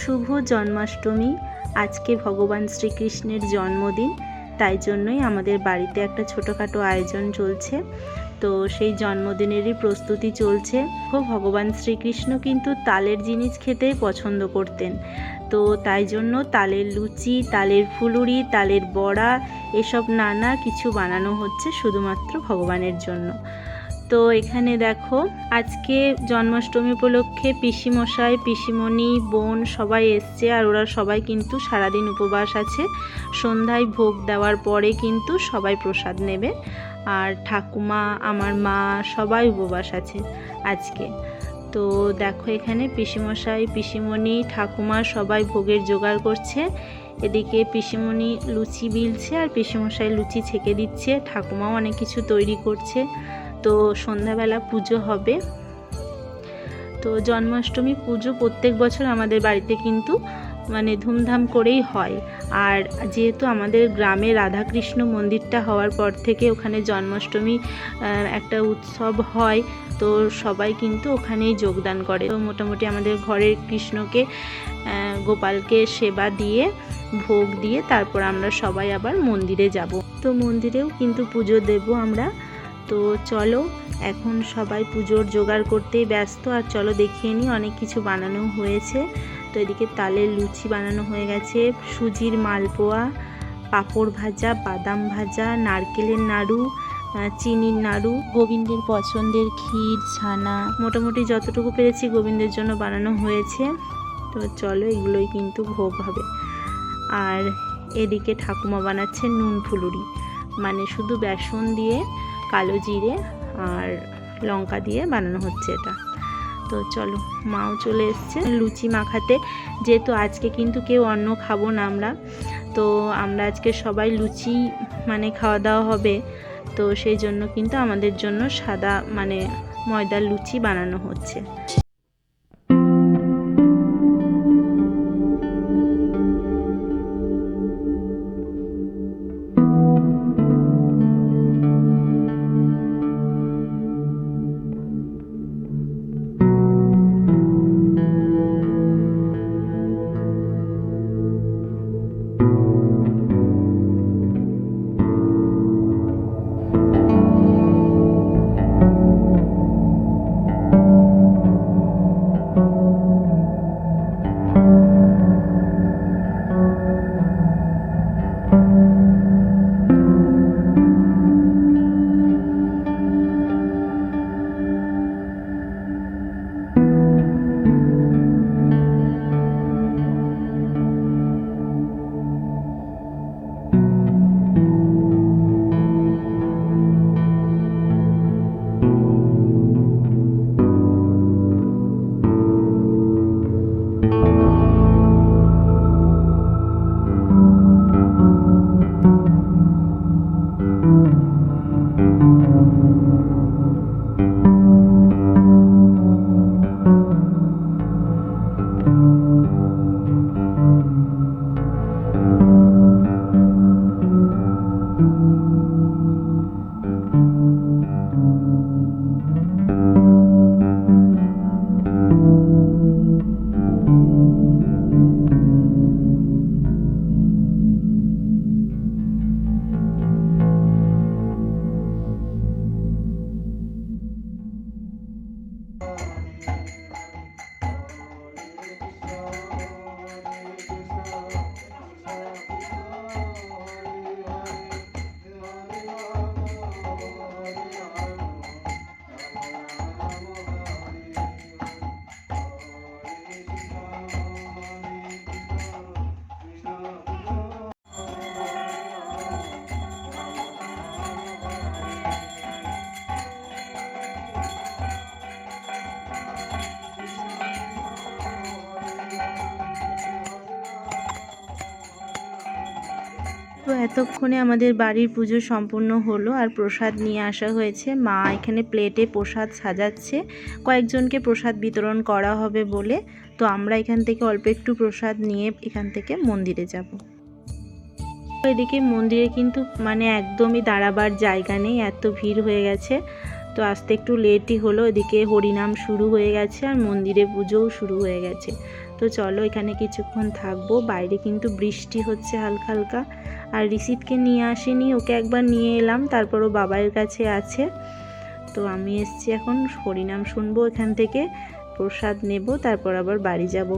শুভ জন্মাষ্টমী। আজকে ভগবান শ্রীকৃষ্ণের জন্মদিন, তাই জন্যই আমাদের বাড়িতে একটা ছোটোখাটো আয়োজন চলছে। তো সেই জন্মদিনেরই প্রস্তুতি চলছে। ভগবান শ্রীকৃষ্ণ কিন্তু তালের জিনিস খেতেই পছন্দ করতেন। তো তাই জন্য তালের লুচি, তালের ফুলুরি, তালের বড়া, এসব নানা কিছু বানানো হচ্ছে শুধুমাত্র ভগবানের জন্য। তো এখানে দেখো, আজকে জন্মাষ্টমী উপলক্ষে পিসিমশাই, পিসিমণি, বোন সবাই এসছে আর ওরা সবাই কিন্তু সারাদিন উপবাস আছে। সন্ধ্যায় ভোগ দেওয়ার পরে কিন্তু সবাই প্রসাদ নেবে। আর ঠাকুমা, আমার মা সবাই উপবাস আছে আজকে। তো দেখো এখানে পিসিমশাই, পিসিমণি, ঠাকুমা সবাই ভোগের জোগাড় করছে। এদিকে পিসিমণি লুচি বিলছে আর পিসিমশাই লুচি ছেঁকে দিচ্ছে। ঠাকুমাও অনেক কিছু তৈরি করছে। তো সন্ধ্যাবেলা পুজো হবে। তো জন্মাষ্টমী পুজো প্রত্যেক বছর আমাদের বাড়িতে কিন্তু মানে ধুমধাম করেই হয়। আর যেহেতু আমাদের গ্রামে রাধাকৃষ্ণ মন্দিরটা হওয়ার পর থেকে ওখানে জন্মাষ্টমী একটা উৎসব হয়, তো সবাই কিন্তু ওখানেই যোগদান করে। তো মোটামুটি আমাদের ঘরের কৃষ্ণকে গোপালকে সেবা দিয়ে, ভোগ দিয়ে তারপর আমরা সবাই আবার মন্দিরে যাব। তো মন্দিরেও কিন্তু পুজো দেব আমরা। তো চলো, এখন সবাই পুজোর জোগাড় করতেই ব্যস্ত, আর চলো দেখিয়ে নিই অনেক কিছু বানানো হয়েছে। তো এদিকে তালের লুচি বানানো হয়ে গেছে, সুজির মালপোয়া, পাঁপড় ভাজা, বাদাম ভাজা, নারকেলের নাড়ু চিনির নাড়ু, গোবিন্দের পছন্দের ক্ষীর, ছানা, মোটামুটি যতটুকু পেরেছি গোবিন্দের জন্য বানানো হয়েছে। তো চলো এগুলোই কিন্তু ভোগ হবে। আর এদিকে ঠাকুমা বানাচ্ছে নুন ফুলুরি মানে শুধু বেসন দিয়ে কালো জিরে আর লঙ্কা দিয়ে বানানো হচ্ছে এটা। তো চলো, মাও চলে এসছে। লুচি মাখাতে। যেহেতু আজকে কিন্তু কেউ অন্য খাব না আমরা, তো আমরা আজকে সবাই লুচি মানে খাওয়া দাওয়া হবে। তো সেই জন্য কিন্তু আমাদের জন্য সাদা মানে ময়দার লুচি বানানো হচ্ছে। তো এতক্ষণে আমাদের বাড়ির পুজো সম্পূর্ণ হলো আর প্রসাদ নিয়ে আসা হয়েছে। মা এখানে প্লেটে প্রসাদ সাজাচ্ছে। কয়েকজনকে প্রসাদ বিতরণ করা হবে বলে। তো আমরা এখান থেকে অল্প একটু প্রসাদ নিয়ে এখান থেকে মন্দিরে যাব। এদিকে মন্দিরে কিন্তু মানে একদমই দাঁড়াবার জায়গা নেই, এত ভিড় হয়ে গেছে। তো আসতে একটু লেটই হলো, এদিকে হরিনাম শুরু হয়ে গেছে আর মন্দিরে পুজোও শুরু হয়ে গেছে। তো চলো এখানে কিছুক্ষণ থাকব, বাইরে কিন্তু বৃষ্টি হচ্ছে হালকা হালকা। আর রিসিপ্টকে নিয়ে আসিনি, ওকে একবার নিয়ে এলাম তারপরও বাবাইয়ের কাছে আছে। তো আমি এসছি এখন, হরিনাম শুনব এখান থেকে, প্রসাদ নেব, তারপর আবার বাড়ি যাব।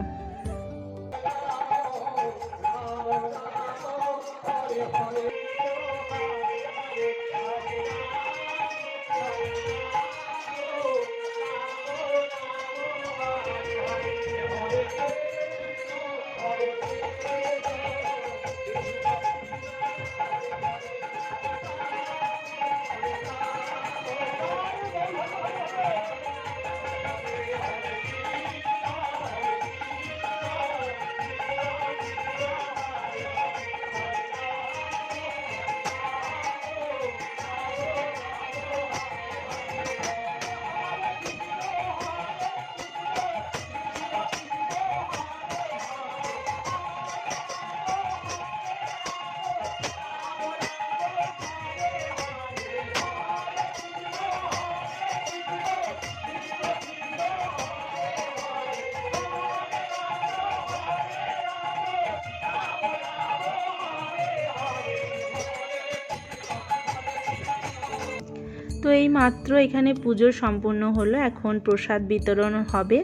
তো এই মাত্র এখানে পুজো সম্পূর্ণ হলো, এখন প্রসাদ বিতরণ হবে।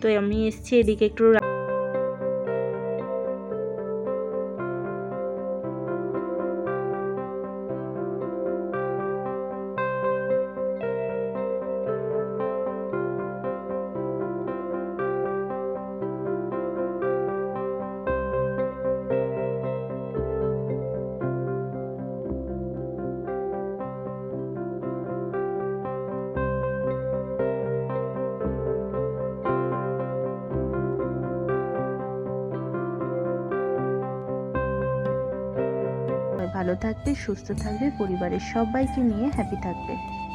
তো আমি এসছি, এদিকে একটু ভালো থাকবে সুস্থ থাকবে পরিবারের সবাইকে নিয়ে হ্যাপি থাকবে।